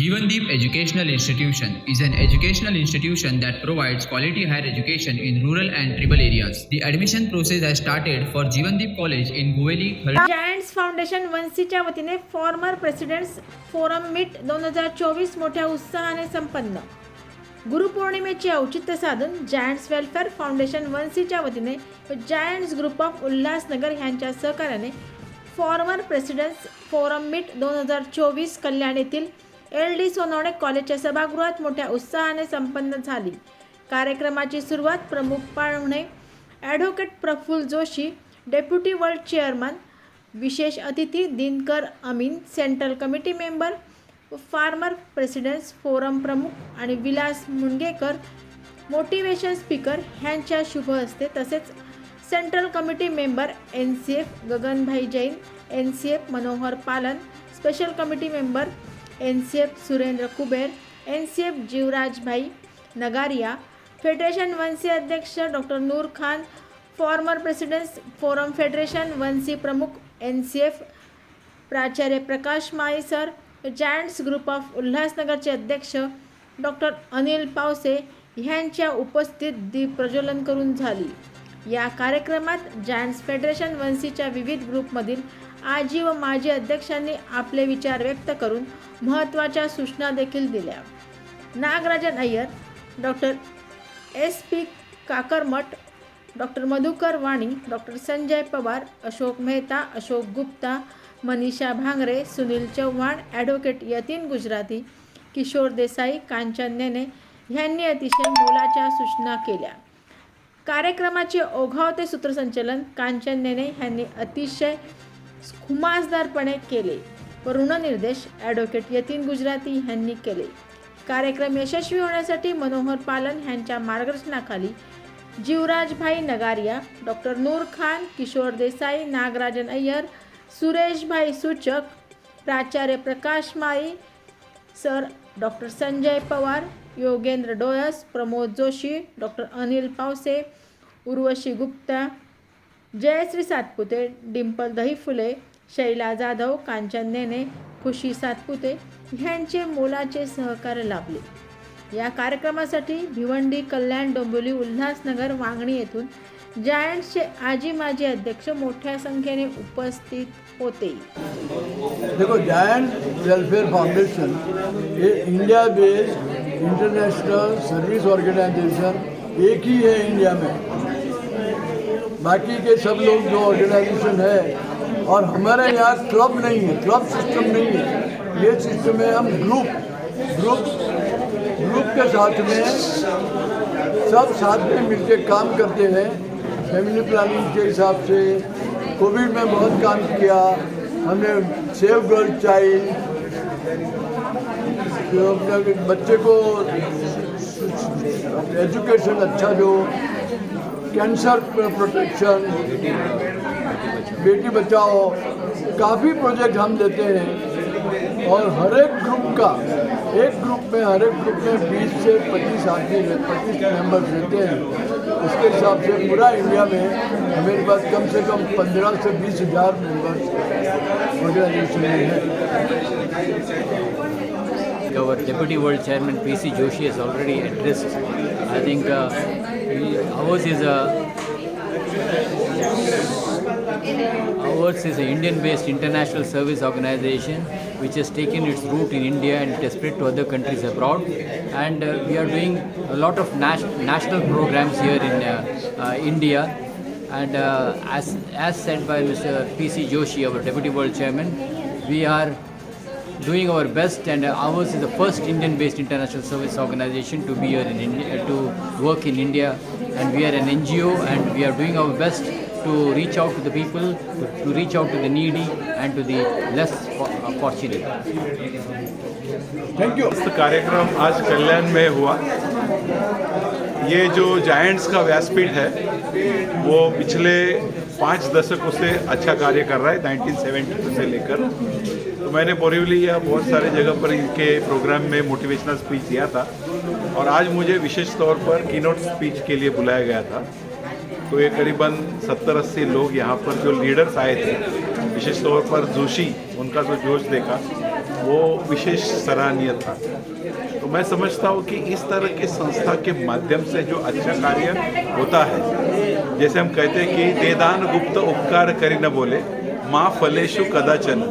Jivandeep Educational Institution is an educational institution that provides quality higher education in rural and tribal areas. The admission process has started for Jivandeep College in Goveli, Khaldi. Giants foundation वन्सीच्या वतीने former presidents forum meet दोन हजार चोवीस मोठ्या उत्साहाने संपन्न गुरुपौर्णिमेचे औचित्य साधून giants welfare foundation वन्सीच्या वतीने जायंट्स ग्रुप ऑफ उल्हासनगर यांच्या सहकार्याने फॉर्मर प्रेसिडेंट्स फोरम मीट दोन हजार चोवीस कल्याण येथील एल डी सोनवणे कॉलेजच्या सभागृहात मोठ्या उत्साहाने संपन्न झाली. कार्यक्रमाची सुरुवात प्रमुख पाहुणे advocate Praphulla Joshi deputy world chairman विशेष अतिथी Dinkar Amin central committee member former presidents forum प्रमुख आणि विलास मुंडगेकर मोटिवेशन स्पीकर ह्यांच्या शुभ हस्ते तसेच central committee member N C F Gaganbhai Jain N C F Manohar Palan special committee member N C F Surendra Kuber N C F Jivrajbhai Nagaria federation वनसी अध्यक्ष doctor Noor Khan former presidents forum federation वनसी प्रमुख N C F प्राचार्य Prakash Mali sir Giants group of उल्हासनगरचे अध्यक्ष doctor Anil Pawase ह्यांच्या उपस्थित दीप प्रज्वलन करून झाली. या कार्यक्रमात जायंट्स फेडरेशन वन्सीच्या विविध ग्रुपमधील आजी व माजी अध्यक्षांनी आपले विचार व्यक्त करून महत्त्वाच्या सूचना देखील दिल्या. Nagarajan Iyer doctor S P Kakarmath doctor Madhukar Wani doctor Sanjay Pawar Ashok Mehta Ashok Gupta Manisha Bhangre Sunil Chavan advocate Yatin Gujarati Kishor Desai Kanchan Nene ह्यांनी अतिशय मोलाच्या सूचना केल्या. कार्यक्रमाचे ओघावते सूत्रसंचलन कांचन नेने ह्यांनी अतिशय खुमासदारपणे केले व ऋणनिर्देश ॲडव्होकेट यतीन गुजराती ह्यांनी केले. कार्यक्रम यशस्वी होण्यासाठी मनोहर पालन ह्यांच्या मार्गदर्शनाखाली जीवराजभाई नगारिया डॉक्टर नूर खान किशोर देसाई नागराजन अय्यर सुरेशभाई सूचक प्राचार्य Prakash Mai sir doctor Sanjay Pawar Yogendra Doyas Pramod Joshi doctor Anil Pawse Urvashi Gupta Jayashree Satpute Dimple Dahiphule Shaila Jadhav Kanchan Nene Khushi Satpute ह्यांचे मोलाचे सहकार्य लाभले. या कार्यक्रमासाठी भिवंडी कल्याण डोंबिवली उल्हासनगर वांगणी येथून जायंट्सचे आजी माजी अध्यक्ष मोठ्या संख्येने उपस्थित होते. देखो जायंट वेलफेयर फाउंडेशन ये India based international service organisation एक ही है इंडिया में। बाकी के सब लोग जो ऑर्गेनाइजेशन है और हमारे यहाँ क्लब नहीं है क्लब सिस्टम नहीं है। ये सिस्टम है हम ग्रुप ग्रुप ग्रुप के साथ में सब साथ में मिलकर काम करते हैं। फैमिली प्लानिंग के हिसाब से कोविड में बहुत काम किया। हमने सेव गर्ल चाइल्ड जो अपने बच्चे को एजुकेशन अच्छा दो कैंसर प्रोटेक्शन बेटी बचाओ, काफ़ी प्रोजेक्ट हम देते हैं। और हर एक ग्रुप का एक ग्रुप में हर एक ग्रुप में 20 से 25 आदमी पच्चीस मेंबर्स रहते हैं उसके हिसाब से पूरा इंडिया में हमारे पास कम से कम 15 से बीस हज़ार मेंबर्स ऑर्गेनाइजेशन में Our Deputy World Chairman P.C. Joshi has already addressed. I think uh, we- ours is a ours is an Indian-based international service organization which has taken its root in India and it has spread to other countries abroad. And uh, we are doing a lot of nas- national programs here in uh, uh, India. And uh, as as said by Mr. P.C. Joshi, our Deputy World Chairman, we are doing our best and ours is the first Indian-based international service organization to be here in India, to work in India and we are an NGO and we are doing our best to reach out to the people, to, to reach out to the needy and to the less fo- fortunate. Thank you कार्यक्रम आज कल्याण में हुआ। ये जो giants का व्यासपीठ है वो पिछले पाँच दशकों से अच्छा कार्य कर रहा है 1972 से लेकर। तो मैंने बोरीवली या बहुत सारे जगह पर इनके प्रोग्राम में मोटिवेशनल स्पीच दिया था। और आज मुझे विशेष तौर पर कीनोट स्पीच के लिए बुलाया गया था। तो ये करीबन 70-80 लोग यहाँ पर जो लीडर्स आए थे, विशेष तौर पर जोशी, उनका जो जोश देखा, वो विशेष सराहनीय था। तो मैं समझता हूँ कि इस तरह की संस्था के माध्यम से जो अच्छा कार्य होता है, जैसे हम कहते हैं कि देदान गुप्त उपकार करी न बोले, माँ फलेशु कदाचन,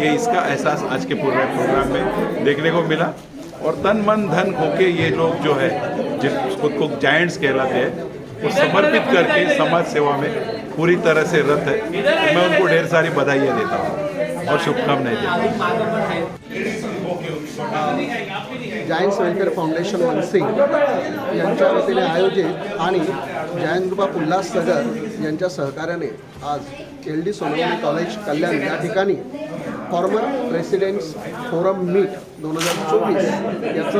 ये इसका एहसास आज के पूरे प्रोग्राम में देखने को मिला। और तन मन धन होके ये लोग जो है, जिस खुद को जायंट्स कहलाते हैं को समर्पित करके समाज सेवा में पूरी तरह से रत है। तो मैं उनको ढेर सारी बधाइयाँ देता हूँ और शुभकामनाएं देता हूँ। जयंत वेलफेअर फाउंडेशन मनसिंग यांच्या वतीने आयोजित आणि जयंतबा उल्हास सगर यांच्या सहकार्याने आज L D Sonavani college Kalyan या ठिकाणी फॉर्मर रेसिडेन्स फोरम मीट दोन हजार चोवीस याचं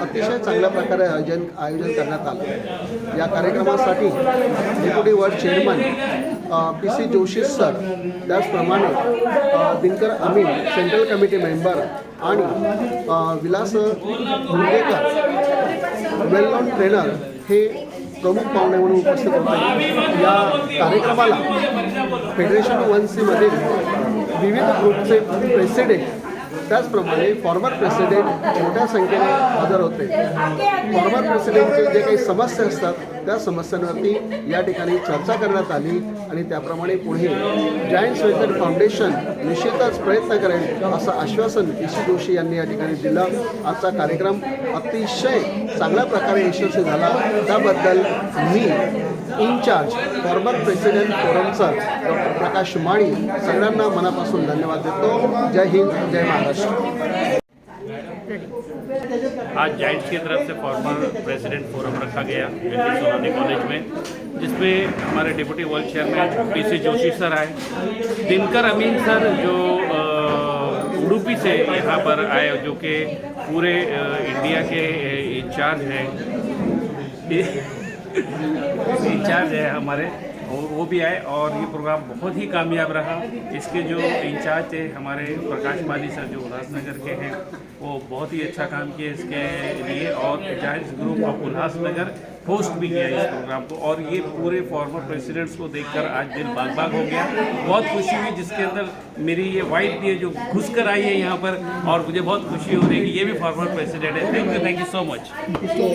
अतिशय चांगल्या प्रकारे आयोजन आयोजन करण्यात आलं. या कार्यक्रमासाठी deputy world chairman P C Joshi sir त्याचप्रमाणे Dinkar Amin central committee member आणि Vilas Mundekar well known trainer हे प्रमुख पाहुणे म्हणून उपस्थित होते या कार्यक्रमाला फेडरेशन वन सीमधील विविध ग्रुपचे प्रेसिडेंट. त्याचप्रमाणे फॉर्मर प्रेसिडेंट मोठ्या संख्येने हजर होते. फॉर्मर प्रेसिडेंटचे जे काही समस्या असतात त्या समस्यांवरती या ठिकाणी चर्चा करण्यात आली आणि त्याप्रमाणे पुढे जॉईंट वेलफेअर फाउंडेशन निश्चितच प्रयत्न करेल असं आश्वासन ईशी जोशी यांनी या ठिकाणी दिलं. आजचा कार्यक्रम अतिशय चांगल्या प्रकारे यशस्वी झाला. त्याबद्दल मी इनचार्ज फॉर्मर प्रेसिडेंट फोरमचा डॉक्टर प्रकाश माळी सगळ्यांना मनापासून धन्यवाद देतो. जय हिंद, जय महाराष्ट्र. आज जाइंट्स की तरफ़ से फॉर्मर प्रेसिडेंट फोरम रखा गया सोनानी कॉलेज में, जिसमें हमारे deputy world chairman P C Joshi sir आए। दिनकर अमीन सर जो उडुपी से यहाँ पर आए, जो कि पूरे इंडिया के इंचार्ज हैं। इंचार्ज है हमारे, वो वो भी आए और ये प्रोग्राम बहुत ही कामयाब रहा। इसके जो इंचार्ज थे हमारे प्रकाश माली सर जो उल्लासनगर के हैं, वो बहुत ही अच्छा काम किया इसके लिए और giants group of Ulhasnagar host भी किया इस प्रोग्राम को। और ये पूरे फॉर्मर प्रेसिडेंट्स को देखकर आज दिल बाग बाग हो गया। बहुत खुशी हुई जिसके अंदर मेरी ये वाइफ भी है जो घुस कर आई है यहाँ पर और मुझे बहुत खुशी हो रही है कि ये भी फॉर्मर प्रेसिडेंट है। Thank you thank you so much